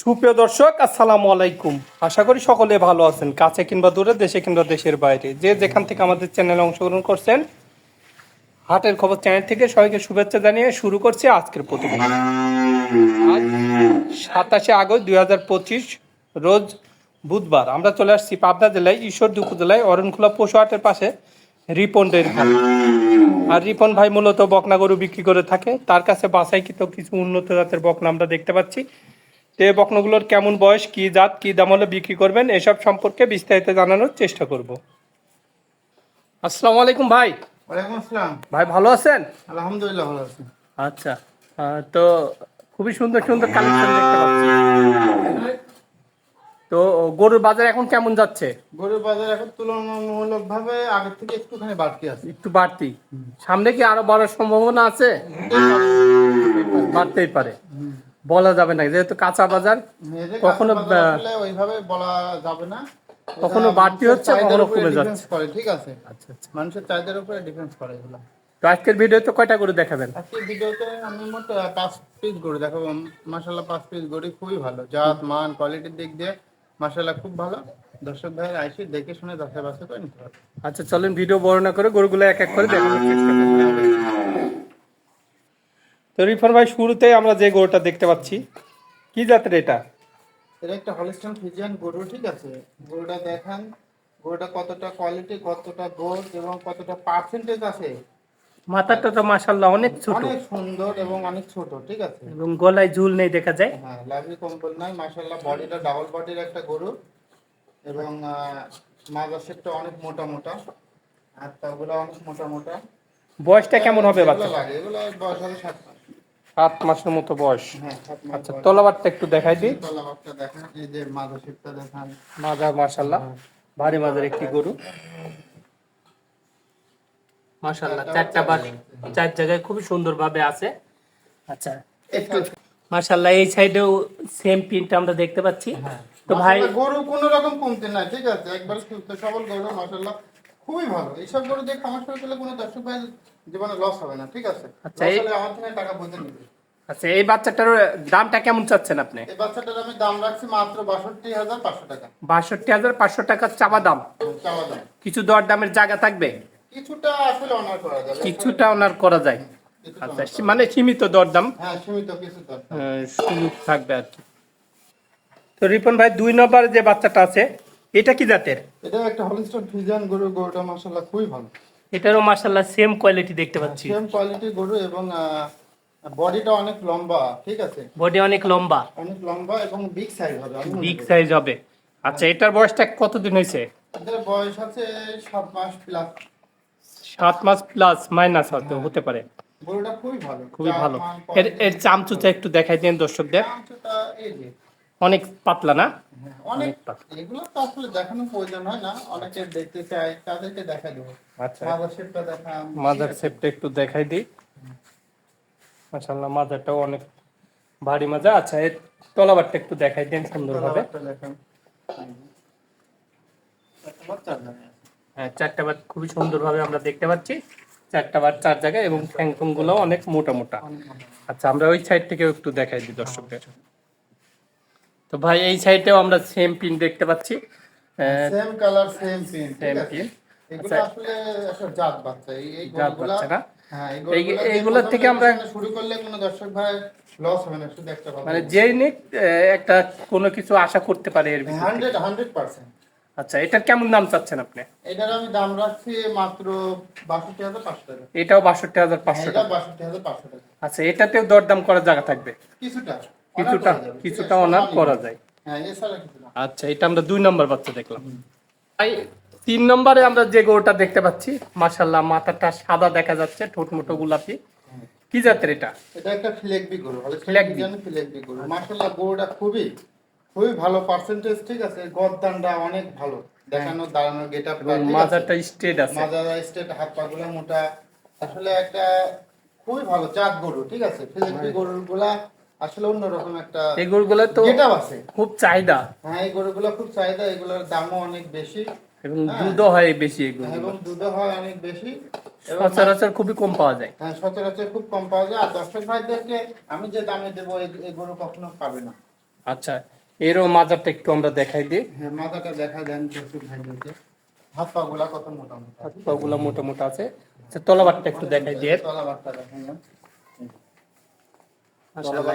সুপ্রিয় দর্শক, আসসালামু আলাইকুম। আশা করি সকলে ভালো আছেন, কাছে কিংবা দূরে, দেশে কিংবা দেশের বাইরে। যে যেখান থেকে আমাদের চ্যানেলে অংশগ্রহণ করছেন, হাটের খবর চ্যানেল থেকে সবাইকে শুভেচ্ছা জানিয়ে শুরু করছি আজকের প্রতিবেদন। আজ সাতাশে আগস্ট দুই হাজার পঁচিশ, রোজ বুধবার। আমরা চলে আসছি পাবনা জেলায়, ঈশ্বরদী উপজেলায়, অরণখোলা পশু হাটের পাশে রিপন ডেয়ারি আর রিপন ভাই মূলত বকনা গরু বিক্রি করে থাকে। তার কাছে বাসাইকৃত কিছু উন্নত জাতের বকনা আমরা দেখতে পাচ্ছি। তো বকনাগুলোর কেমন বয়স কি জাত কি দাম হলে বিক্রি করবেন এসব সম্পর্কে বিস্তারিত জানানোর চেষ্টা করব। আসসালামু আলাইকুম ভাই। ওয়ালাইকুম আসসালাম। ভাই ভালো আছেন? আলহামদুলিল্লাহ ভালো আছি। আচ্ছা তো খুবই সুন্দর সুন্দর কালেকশন দেখতে পাচ্ছি। তো গরুর বাজার এখন কেমন যাচ্ছে? গরুর বাজার এখন তুলনামূলক ভাবে আগের থেকে একটুখানি বাড়তি আছে। একটু বাড়তি। সামনে কি আরও বাড়ার সম্ভাবনা আছে? বাড়তেই পারে। বলা যাবে না যেহেতু কাঁচা বাজার কখনো ওইভাবে বলা যাবে না। কখনো বাড়তি হচ্ছে, কখনো কমে যাচ্ছে। ঠিক আছে? আচ্ছা আচ্ছা। মানুষের চাহিদার উপরে ডিপেন্ড করে এগুলো। তো আজকের ভিডিওতে কয়টা করে দেখাবেন? আজকে ভিডিওতে আমি মোট পাঁচ পিস গরু দেখাবো। মাসাল্লাহ পাঁচ পিস গরু খুবই ভালো। জাত মান কোয়ালিটির দিক দিয়ে মাসাল্লাহ খুব ভালো। দর্শক ভাইয়ের আইসি দেখে শুনে যাচাই বাছাই করে নিতে হবে। আচ্ছা চলেন ভিডিও বর্ণনা করে গরুগুলো এক এক করে দেখানোর রিফার ভাই শুরুতেই আমরা যে গরুটা দেখতে পাচ্ছি কি জাতের এটা? এটা একটা হলিস্টান ফিজিয়ান গরু ঠিক আছে? গরুটা দেখান। গরুটা কতটা কোয়ালিটি কতটা গোল এবং কতটা পার্সেন্টেজ আছে? মাথাটা তো মাশাল্লাহ অনেক ছোট। অনেক সুন্দর এবং অনেক ছোট ঠিক আছে? এবং গলায় ঝুল নেই দেখা যায়। হ্যাঁ লাভি কম্বল নাই মাশাল্লাহ বডিটা ডাবল বডির একটা গরু। এবং মাজা শেপটা অনেক মোটা মোটা আর তাগুলো অনেক মোটা মোটা। বয়সটা কেমন হবে বাচ্চা এগুলো বয়স হবে সাত মাস সাত মাসের মতো বয়স। হ্যাঁ আচ্ছা তলাবারটা একটু দেখাই দিই। তলাবারটা দেখান এই যে মাজা শেপটা দেখান। মাজা মাশাল্লাহ ভারী মাজার একটি গরু। মাশাল্লাহ চারটা বার চার জায়গায় খুবই সুন্দর ভাবে আছে। আচ্ছা একটু মাশাল্লাহ এই সাইডেও সেম প্রিন্ট আমরা দেখতে পাচ্ছি। তো ভাই গরু কোনো রকম কমতে নাই ঠিক আছে? একবার সুস্থ সবল গরু মাসাল্লাহ খুবই ভালো। এইসব গরু দিয়ে খামার শুরু করলে কোনো দর্শক ভাই জীবনে লস হবে না ঠিক আছে? আচ্ছা, আমার থেকে টাকা বুঝে নিবে। আচ্ছা এই বাচ্চাটার দামটা কেমন চাচ্ছেন আপনি? এই বাচ্চাটার আমি দাম রাখছি মাত্র বাষট্টি হাজার পাঁচশো টাকা। বাষট্টি হাজার পাঁচশো টাকা চাওয়া দাম? চাওয়া দাম। কিছু দর দামের জায়গা থাকবে? কিছুটা আসলে অনার করা যাবে। কিছুটা ওনার করা যায়। আচ্ছা মানে সীমিত দরদাম। হ্যাঁ সীমিত কিছু দর আহ, সুযোগ থাকবে আর কি। তো রিপন ভাই দুই নম্বরে যে বাচ্চাটা আছে এটা কি জাতের? এটা একটা হলিস্টন ফিজিয়ান গরু গরুটা মাসাল্লাহ খুবই ভালো। এটারও মার্শাল্লাহ সেম কোয়ালিটি দেখতে পাচ্ছি। সেম কোয়ালিটি গরু এবং বডিটা অনেক লম্বা ঠিক আছে? বডি অনেক লম্বা। অনেক লম্বা এবং বিগ সাইজ হবে বিগ সাইজ হবে। আচ্ছা এটার বয়সটা কতদিন হয়েছে? এদের বয়স আছে সাত মাস প্লাস সাত মাস প্লাস মাইনাস হতে হতে পারে। গরুটা খুবই ভালো। খুবই ভালো। এর এর চামচুচা একটু দেখাই দিন দর্শকদের। চামচটা এই যে, অনেক পাতলা না? হ্যাঁ, অনেক এগুলো তো আসলে দেখানোর প্রয়োজন হয় না। অনেকে দেখতে চায় তাদেরকে দেখা দেবো। আচ্ছা। মাদার শেপটা দেখা মাদার শেপটা একটু দেখাই দিই। মাশাল্লাহ মাদারটাও অনেক ভারী মাজা। আচ্ছা এর তলাবারটা একটু দেখাই দেন সুন্দরভাবে। দেখান হ্যাঁ চারটা বার খুবই সুন্দরভাবে আমরা দেখতে পাচ্ছি। চারটা বার চার জায়গায় এবং ঠ্যাংটুংগুলো অনেক মোটা মোটা। আচ্ছা আমরা ওই সাইড থেকেও একটু দেখাই দিই দর্শকদের। তো ভাই এই সাইডেও আমরা সেম পিন দেখতে পাচ্ছি। সেম কালার সেম পিন আছে? pin। এগুলো আচ্ছা। আসলে আসলে জাত বাচ্চা। এই জাত বাচ্চা না? হ্যাঁ থেকে আমরা- শুরু করলে কোনো দর্শক ভাই লস হবে না শুধু একটা কথা মানে যেই নিক একটা কোনো কিছু আশা করতে পারে এর ভিতর থেকে। হান্ড্রেড হান্ড্রেড আচ্ছা এটার কেমন দাম চাচ্ছেন আপনি? এটার আমি দাম রাখছি মাত্র বাষট্টি হাজার পাঁচশো টাকা। এটাও বাষট্টি হাজার পাঁচশো এটা টাকা। হাজার পাঁচশো টাকা। আচ্ছা এটাতেও দরদাম করার জায়গা থাকবে? কিছুটা। কিছুটা কিছুটা অনার করা যায়। হ্যাঁ আচ্ছা এটা আমরা দুই নম্বর বাচ্চা দেখলাম। তিন নম্বরে আমরা যে গরুটা দেখতে পাচ্ছি মাশাল্লাহ মাথাটা সাদা দেখা যাচ্ছে ঠোঁট মোটো গোলাপি। কি জাতের এটা? এটা একটা ফিলেকবি গরু ফিলেকবি। ফিলেকবি। গরু। মার্শাল্লাহ গরুটা খুবই খুবই ভালো পার্সেন্টেজ ঠিক আছে? গদ্দানটা অনেক ভালো। দেখানো দাঁড়ানোর গেট আপ এবং মাজারটা স্ট্রেট আছে। মাজার স্টেট হাত পাগুলো মোটা। আসলে একটা খুবই ভালো চাঁদ গরু ঠিক আছে? ফিলেকবি গরুগুলা আসলে অন্যরকম একটা এই গরুগুলো তো আছে। খুব চাহিদা। হ্যাঁ এই গরুগুলো খুব চাহিদা এগুলোর দামও অনেক বেশি। এবং দুধও হয় বেশি এগুলো এবং দুধও হয় অনেক বেশি। সচরাচর খুবই কম পাওয়া যায়। হ্যাঁ সচরাচর খুব কম পাওয়া যায়। আর দর্শক ভাইদেরকে আমি যে দামে দেবো এই গরু কখনো পাবে না। আচ্ছা এরও মাজারটা একটু আমরা দেখাই দিই। হ্যাঁ মাথাটা দেখা দেন দর্শক ভাইদেরকে। হাত পা গুলা কত মোটা মোটা হাত পাগুলো মোটা মোটা আছে। আচ্ছা তলাবারটা একটু দেখাই দিয়ে তলাবারটা দেখেন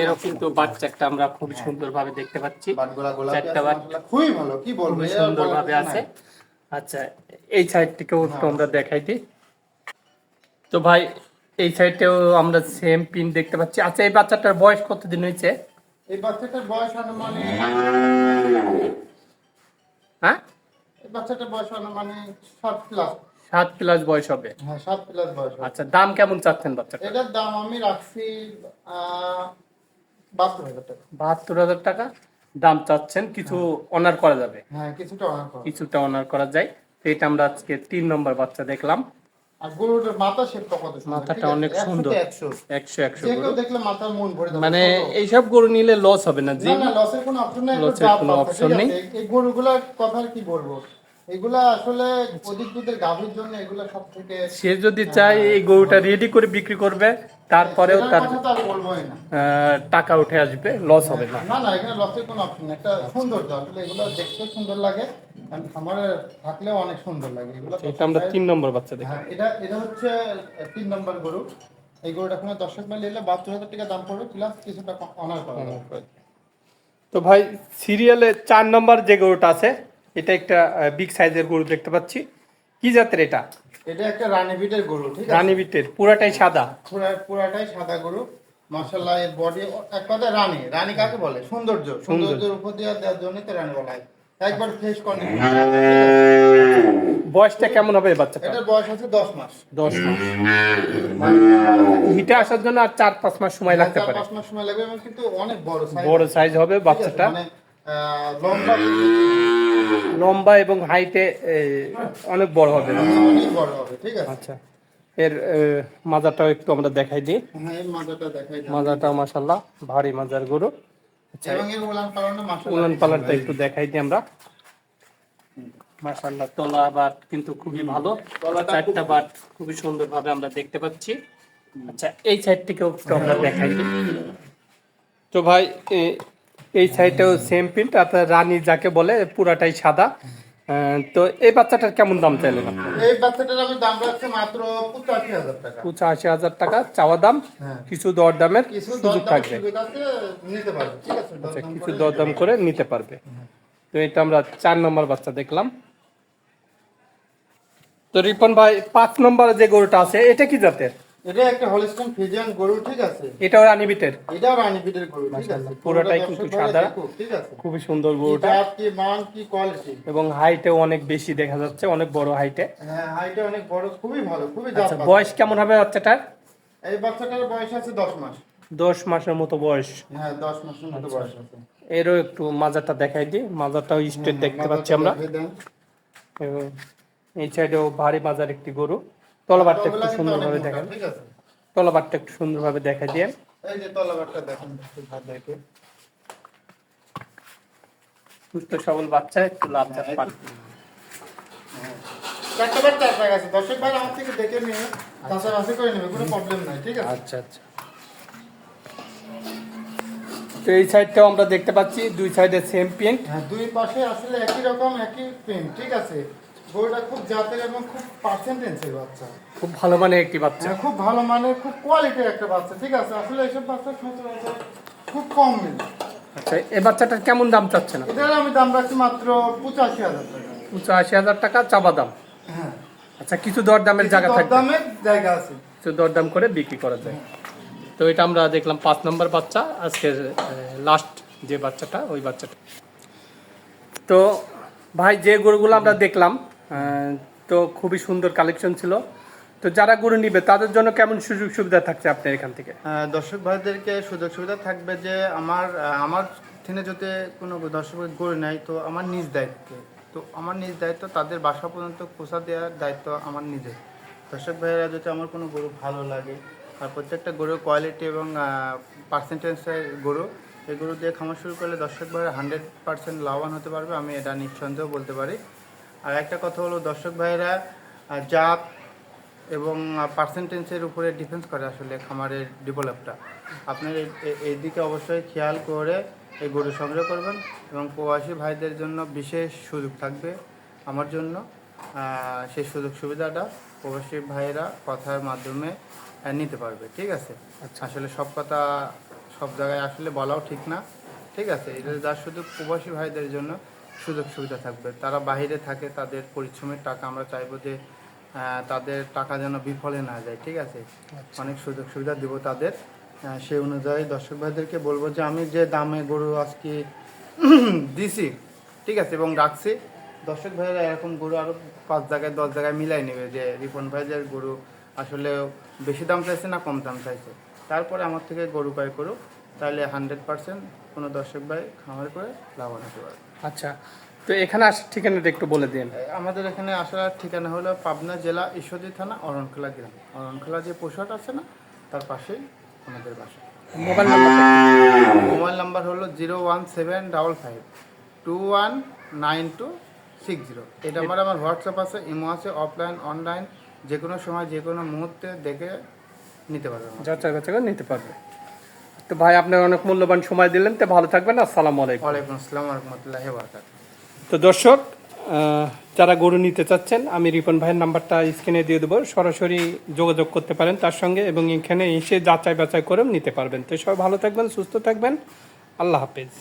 এরও কিন্তু বাচ্চা একটা আমরা খুব সুন্দর ভাবে দেখতে পাচ্ছি। চারটা আছে, খুবই ভালো কি বলব খুবই সুন্দর ভাবে আছে। আচ্ছা এই সাইড থেকেও একটু আমরা দেখাই দিই। তো ভাই এই সাইডেও আমরা সেম পিন দেখতে পাচ্ছি। আচ্ছা এই বাচ্চাটার বয়স কতদিন হয়েছে? এই বাচ্চাটার বয়স আনুমানিক হ্যাঁ? এই বাচ্চাটার বয়স আনুমানিক সাত প্লাস সাত প্লাস বয়স হবে। হ্যাঁ সাত প্লাস বয়স হবে। আচ্ছা দাম কেমন চাচ্ছেন বাচ্চাটা এটার দাম আমি রাখছি বাহাত্তর হাজার টাকা। বাহাত্তর হাজার টাকা দাম চাচ্ছেন কিছু অনার করা যাবে। হ্যাঁ কিছুটা অনার করা। কিছুটা অনার করা যায়। তো এটা আমরা আজকে তিন নম্বর বাচ্চা দেখলাম। আর গরুটার মাথা শেপটা কত সুন্দর। মাথাটা অনেক সুন্দর। একশো। একশো একশো যে গরু। দেখলে মাথার মন ভরে যাবে। মানে এইসব গরু নিলে লস হবে না। জি না না লসের কোনো অপশন নেই এগুলো লসের কোনো option নেই। এই গরুগুলার কথা আর কি বলব? এগুলা আসলে অধিক দুধের গাভীর জন্য এগুলা সব থেকে সে যদি চায় এই গরুটা রেডি করে বিক্রি করবে তারপরেও তার টাকা উঠে আসবে লস হবে না। না না এখানে লসের কোনো অপশন নেই। একটা সৌন্দর্য আসলে এগুলো দেখতে সুন্দর লাগে আমার থাকলেও অনেক সুন্দর লাগে। এগুলো এটা আমরা তিন নম্বর বাচ্চা দেখি। হ্যাঁ এটা এটা হচ্ছে তিন নম্বর গরু। এই গরুটা কোনো দর্শক মাইল নিলে বাহাত্তর হাজার টাকা দাম পড়বে প্লাস কিছুটা অনার করা তো ভাই সিরিয়ালে চার নম্বর যে গরুটা আছে এটা একটা বিগ সাইজের গরু দেখতে পাচ্ছি। কি জাতের এটা? এটা একটা রানী বিটের গরু ঠিক আছে? রানী বিটের পুরাটাই সাদা। পুরা পুরাটাই সাদা গরু। মার্শাল্লাহ এর বডি এক কথায় রানী। রানী কাকে বলে? সৌন্দর্য। সৌন্দর্যের উপর দিয়ে দেওয়ার জন্য তো রানী বলা হয়। একবার ফেস কন্ডিশন বয়সটা কেমন হবে এই বাচ্চাটা এটার বয়স আছে দশ মাস। দশ মাস। হিটে আসার জন্য আর চার পাঁচ মাস সময় লাগতে চার পারে। পাঁচ মাস সময় লাগবে এবং কিন্তু অনেক বড় সাইজ বড় সাইজ হবে বাচ্চাটা। মানে লম্বা লম্বা এবং হাইটে অনেক বড় হবে। অনেক বড় হবে ঠিক আছে। আচ্ছা। এর আহ, মাজাটাও একটু আমরা দেখাই দিই। হ্যাঁ এই মাজাটা দেখাই দাও। মাজাটা মাসাল্লাহ ভারী মাজার গরু। আচ্ছা এবং এর উলান পালানো মাশাআল্লাহ। উলান পালানটা একটু দেখাই দিই আমরা। মাসাল্লাহ তলা বাট কিন্তু খুবই ভালো। চারটা বাট খুবই সুন্দর ভাবে আমরা দেখতে পাচ্ছি। আচ্ছা এই সাইড থেকেও একটু আমরা দেখাই দিই। তো ভাই এই সাইডেও সেম প্রিন্ট আপনার রানী যাকে বলে পুরাটাই সাদা। তো এই বাচ্চাটার কেমন দাম চাইলেন এই বাচ্চাটার আমি দাম রাখছি মাত্র পঁচাশি হাজার টাকা। পঁচাশি হাজার টাকা চাওয়া দাম হ্যাঁ। কিছু দর দামের কিছু সুযোগ থাকবে। সুবিধা আছে, নিতে পারবে। ঠিক আছে আচ্ছা কিছু দরদাম করে নিতে পারবে। তো এটা আমরা চার নম্বর বাচ্চা দেখলাম। তো রিপন ভাই পাঁচ নম্বর যে গরুটা আছে এটা কি জাতের? এটা একটা হলিস্টন ফিজিয়ান গরু ঠিক আছে? এটাও রানীবিটের এটাও রানী গরু ঠিক আছে? পুরোটাই কিন্তু সাদা। ঠিক আছে? খুবই সুন্দর গরুটা। কি মান কি কোয়ালিটি এবং হাইটেও অনেক বেশি দেখা যাচ্ছে অনেক বড় হাইটে। হ্যাঁ হাইটটা অনেক বড় খুবই ভালো খুবই আচ্ছা বয়স কেমন হবে বাচ্চাটার? এই বাচ্চাটার বয়স আছে দশ মাস। দশ মাসের মতো বয়স। হ্যাঁ দশ মাসের মতো বয়স আছে। এরও একটু মাজাটা দেখাই দিই। মাজাটাও স্ট্রেট দেখতে পাচ্ছি আমরা। এই সাইডেও ভারী মাজার একটি গরু। তলবারটা একটু সুন্দরভাবে দেখেন। তলবারটা একটু সুন্দরভাবে দেখা দিয়ে। এই যে তলাবারটা দেখেন দেখে। সুস্থ সবল বাচ্চা একটু লাভ হ্যাঁ, পান দর্শক ভাই আমার থেকে দেখে নিয়ে করে নেবে কোনো প্রবলেম নাই ঠিক আছে? আচ্ছা আচ্ছা। তো এই সাইডটাও আমরা দেখতে পাচ্ছি দুই সাইডে সেম পেন্ট হ্যাঁ দুই পাশে আসলে একই রকম একই প্রিন্ট ঠিক আছে? গরুটা খুব জাতের এবং খুব পার্সেন্টেন্সের বাচ্চা। খুব ভালো মানের একটি বাচ্চা। হ্যাঁ, খুব ভালো মানের খুব কোয়ালিটির একটা বাচ্চা ঠিক আছে? আসলে এইসব বাচ্চা সচরাচর খুব কম মিলে আচ্ছা এই বাচ্চাটার কেমন দাম চাচ্ছে না এটার আমি দাম রাখছি মাত্র পঁচাশি হাজার টাকা। পঁচাশি হাজার টাকা চাবা দাম? হ্যাঁ। আচ্ছা কিছু দর দামের জায়গা থাকবে? দামের জায়গা আছে। কিছু দরদাম করে বিক্রি করা যায়। তো এটা আমরা দেখলাম পাঁচ নম্বর বাচ্চা আজকের লাস্ট যে বাচ্চাটা ওই বাচ্চাটা। তো ভাই যে গরুগুলো আমরা দেখলাম তো খুবই সুন্দর কালেকশন ছিল। তো যারা গরু নিবে, তাদের জন্য কেমন সুযোগ সুবিধা থাকছে আপনার এখান থেকে? দর্শক ভাইদেরকে সুযোগ সুবিধা থাকবে যে আমার আমার থেকে যদি কোনো দর্শক গরু নেয়, তো আমার নিজ দায়িত্বে। তো আমার নিজ দায়িত্ব, তাদের বাসা পর্যন্ত পোষা দেওয়ার দায়িত্ব আমার নিজের। দর্শক ভাইয়েরা, যদি আমার কোনো গরু ভালো লাগে, আর প্রত্যেকটা গরুর কোয়ালিটি এবং পার্সেন্টেজের গরু, এই গরু দিয়ে খামার শুরু করলে দর্শক ভাইয়েরা হান্ড্রেড পার্সেন্ট লাভবান হতে পারবে, আমি এটা নিঃসন্দেহ বলতে পারি। আর একটা কথা হলো দর্শক ভাইয়েরা জাত এবং পার্সেন্টেন্সের উপরে ডিফেন্স করে আসলে খামারের ডেভেলপটা আপনার এই- দিকে অবশ্যই খেয়াল করে এই গরু সংগ্রহ করবেন এবং প্রবাসী ভাইদের জন্য বিশেষ সুযোগ থাকবে আমার জন্য। সেই সুযোগ সুবিধাটা প্রবাসী ভাইয়েরা কথার মাধ্যমে নিতে পারবে ঠিক আছে? আচ্ছা। আসলে সব কথা সব জায়গায় আসলে বলাও ঠিক না ঠিক আছে? এটা যা শুধু প্রবাসী ভাইদের জন্য সুযোগ সুবিধা থাকবে। তারা বাইরে থাকে তাদের পরিশ্রমের টাকা আমরা চাইব যে তাদের টাকা যেন বিফলে না যায় ঠিক আছে? অনেক সুযোগ সুবিধা দেবো তাদের। সেই অনুযায়ী দর্শক ভাইদেরকে বলব যে আমি যে দামে গরু আজকে দিছি ঠিক আছে এবং রাখছি দর্শক ভাইয়েরা এরকম গরু আরও পাঁচ জায়গায় দশ জায়গায় মিলাই নেবে যে রিপন ভাইদের গরু আসলে বেশি দাম চাইছে না কম দাম চাইছে? তারপরে আমার থেকে গরু ক্রয় করুক তাহলে হান্ড্রেড পার্সেন্ট কোনো দর্শক ভাই খামার করে লাভবান হতে পারবে। আচ্ছা তো এখানে আসার ঠিকানাটা একটু বলে দিন। আমাদের এখানে আসার ঠিকানা হলো পাবনা জেলা ঈশ্বরদী থানা অরণখোলা গ্রাম। অরণখোলা যে পশুহাট আছে না তার পাশেই আমাদের বাসা। মোবাইল নাম্বারটা মোবাইল নাম্বার হলো zero one seven double five two one nine two six zero. এই নাম্বারে আমার হোয়াটসঅ্যাপ আছে ইমো আছে অফলাইন অনলাইন যে কোনো সময় যে কোনো মুহূর্তে দেখে নিতে পারবেন আমার। যাচাই করে নিতে পারবে। তো ভাই আপনার অনেক মূল্যবান সময় দিলেন। তো ভালো থাকবেন আসসালামু আলাইকুম। ওয়ালাইকুম আসসালাম রহমতুল্লাহ তো দর্শক যারা গরু নিতে চাচ্ছেন আমি রিপন ভাইয়ের নাম্বারটা স্ক্রিনে দিয়ে দেবো। সরাসরি যোগাযোগ করতে পারেন তার সঙ্গে এবং এখানে এসে যাচাই বাছাই করেও নিতে পারবেন। তো সবাই ভালো থাকবেন সুস্থ থাকবেন। আল্লাহ হাফেজ।